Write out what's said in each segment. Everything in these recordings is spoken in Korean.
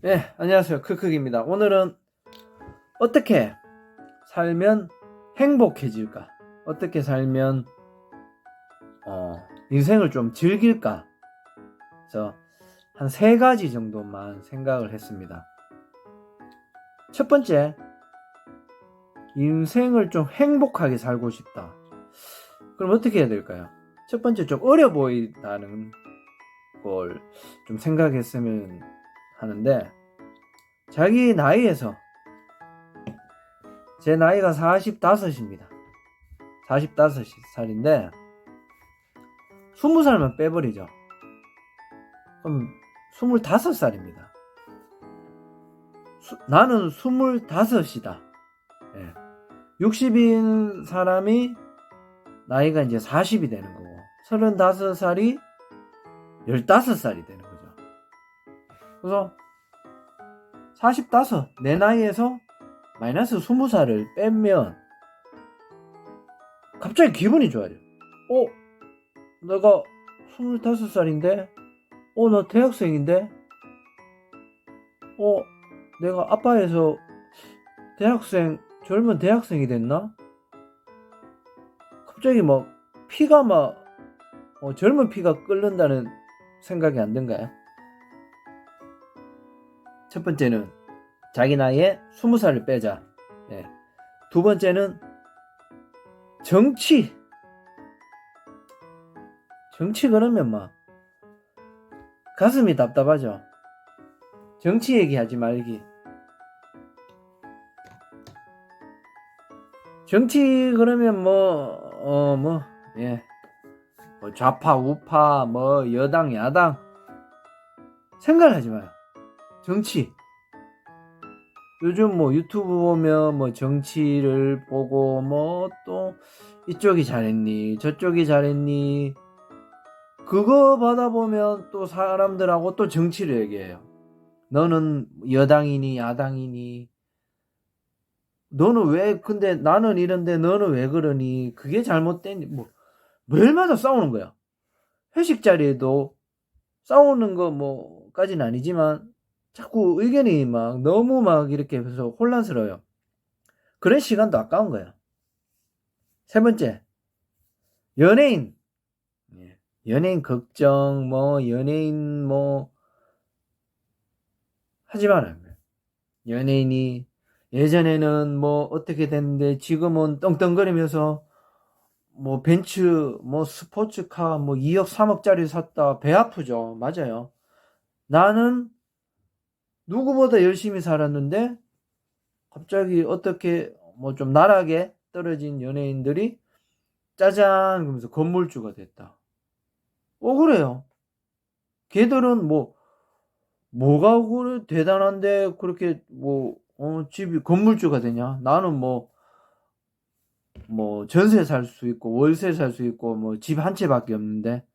네, 안녕하세요. 크크입니다. 오늘은 어떻게 살면 행복해질까? 어떻게 살면 어, 인생을 좀 즐길까? 그래서 한 세 가지 정도만 생각을 했습니다. 첫 번째, 인생을 좀 행복하게 살고 싶다. 그럼 어떻게 해야 될까요? 첫 번째, 좀 어려 보인다는 걸 좀 생각했으면 하는데 자기 나이에서 제 나이가 45입니다. 45살인데 20살만 빼버리죠. 그럼 25살입니다. 나는 25이다. 예. 60인 사람이 나이가 이제 40이 되는 거고 35살이 15살이 되는. 그래서 45, 내 나이에서 마이너스 20살을 빼면 갑자기 기분이 좋아요. 어? 내가 25살인데? 어, 나 대학생인데? 어, 내가 아빠에서 대학생, 젊은 대학생이 됐나? 갑자기 막 피가 막, 어, 젊은 피가 끓는다는 생각이 안 든가요? 첫 번째는 자기 나이에 20살을 빼자. 예. 두 번째는 정치. 정치 그러면 막 가슴이 답답하죠. 정치 얘기하지 말기. 정치 그러면 뭐, 어, 뭐, 예. 뭐 좌파, 우파, 뭐 여당, 야당. 생각하지 마요. 정치. 요즘 뭐 유튜브 보면 뭐 정치를 보고 뭐 또 이쪽이 잘했니, 저쪽이 잘했니. 그거 받아보면 또 사람들하고 또 정치를 얘기해요. 너는 여당이니, 야당이니. 너는 왜, 근데 나는 이런데 너는 왜 그러니. 그게 잘못된, 뭐, 매일마다 싸우는 거야. 회식 자리에도 싸우는 거 뭐까지는 아니지만 자꾸 의견이 막 너무 막 이렇게 해서 혼란스러워요. 그런 시간도 아까운 거야. 세 번째, 연예인. 예, 연예인 걱정, 뭐, 연예인 뭐, 하지 말아요. 연예인이 예전에는 뭐 어떻게 됐는데 지금은 떵떵거리면서 뭐 벤츠, 뭐 스포츠카, 뭐 2억, 3억짜리 샀다. 배 아프죠. 맞아요. 나는 누구보다 열심히 살았는데 갑자기 어떻게 뭐 좀 나락에 떨어진 연예인들이 짜잔 그러면서 건물주가 됐다. 억울해요. 걔들은 뭐 뭐가 그래 대단한데 그렇게 뭐 어, 집이 건물주가 되냐? 나는 뭐 뭐 전세 살 수 있고 월세 살 수 있고 뭐 집 한 채밖에 없는데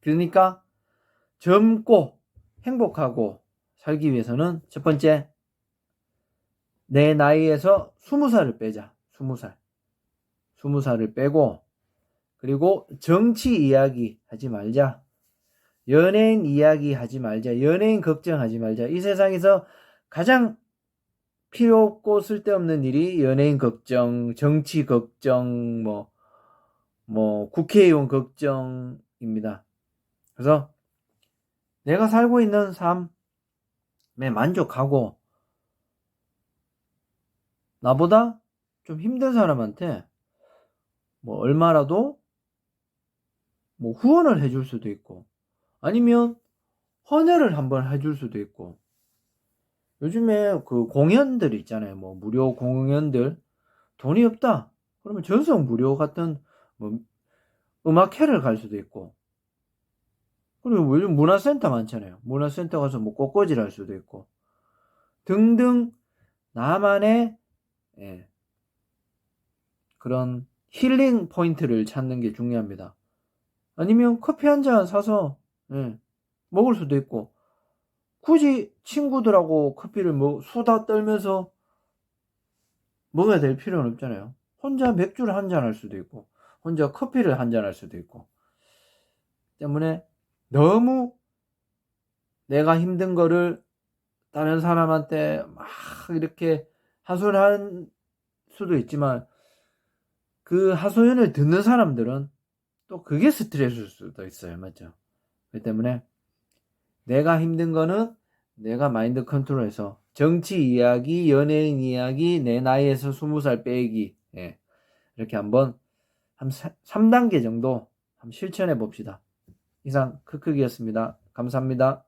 그러니까 젊고 행복하고 살기 위해서는 첫 번째 내 나이에서 20살을 빼자. 20살. 20살을 빼고 그리고 정치 이야기 하지 말자. 연예인 이야기 하지 말자. 연예인 걱정하지 말자. 이 세상에서 가장 필요 없고 쓸데없는 일이 연예인 걱정, 정치 걱정, 뭐, 뭐, 국회의원 걱정입니다. 그래서 내가 살고 있는 삶에 만족하고 나보다 좀 힘든 사람한테 뭐 얼마라도 뭐 후원을 해줄 수도 있고 아니면 헌혈을 한번 해줄 수도 있고. 요즘에 그 공연들 있잖아요. 뭐 무료 공연들. 돈이 없다. 그러면 전성 무료 같은 뭐 음악회를 갈 수도 있고 그리고 요즘 문화센터 많잖아요. 문화센터 가서 뭐 꽃꽂이를 할 수도 있고 등등 나만의 예, 그런 힐링 포인트를 찾는 게 중요합니다. 아니면 커피 한 잔 사서 예, 먹을 수도 있고 굳이 친구들하고 커피를 뭐 수다 떨면서 먹어야 될 필요는 없잖아요. 혼자 맥주를 한 잔 할 수도 있고 혼자 커피를 한 잔 할 수도 있고 때문에 너무 내가 힘든 거를 다른 사람한테 막 이렇게 하소연할 수도 있지만 그 하소연을 듣는 사람들은 또 그게 스트레스일 수도 있어요. 맞죠? 그 때문에 내가 힘든 거는 내가 마인드 컨트롤해서 정치 이야기, 연예인 이야기, 내 나이에서 20살 빼기 예. 이렇게 한번 한 3단계 정도 한번 실천해 봅시다. 이상 크크기였습니다. 감사합니다.